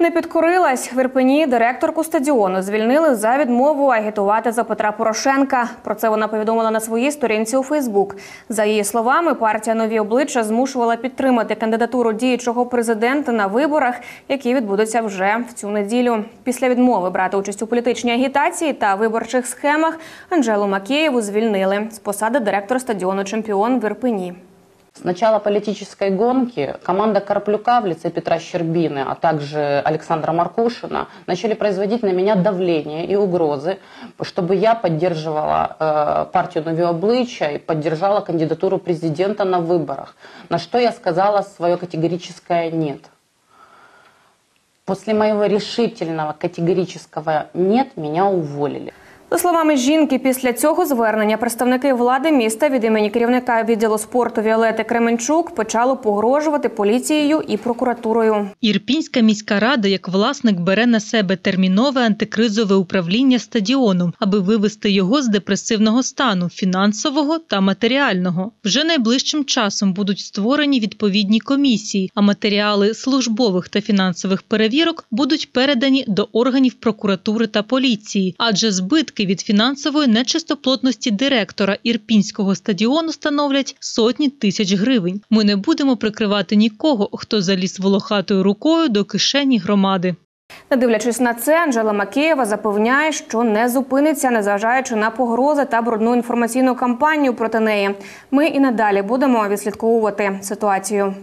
Не підкорилась в Ірпені директорку стадіону. Звільнили за відмову агітувати за Петра Порошенка. Про це вона повідомила на своїй сторінці у Фейсбук. За її словами, партія нові обличчя змушувала підтримати кандидатуру діючого президента на виборах, які відбудуться вже в цю неділю. Після відмови брати участь у політичній агітації та виборчих схемах Анжелу Макеєву звільнили з посади директора стадіону Чемпіон в Ірпені. С начала политической гонки команда Карплюка в лице Петра Щербины, а также Александра Маркушина начали производить на меня давление и угрозы, чтобы я поддерживала э, партию «Нові обличчя» и поддержала кандидатуру президента на выборах. На что я сказала свое категорическое «нет». После моего решительного категорического «нет» меня уволили. За словами жінки, після цього звернення представники влади міста від імені керівника відділу спорту Віолети Кременчук почали погрожувати поліцією і прокуратурою. Ірпінська міська рада як власник бере на себе термінове антикризове управління стадіоном, аби вивести його з депресивного стану фінансового та матеріального. Вже найближчим часом будуть створені відповідні комісії, а матеріали службових та фінансових перевірок будуть передані до органів прокуратури та поліції, адже збитки від фінансової нечистоплотності директора ірпінського стадіону становлять сотні тисяч гривень. Ми не будемо прикривати нікого, хто заліз волохатою рукою до кишені громади. Не дивлячись на це, Анжела Макеєва запевняє, що не зупиниться, незважаючи на погрози та брудну інформаційну кампанію проти неї. Ми і надалі будемо відслідковувати ситуацію.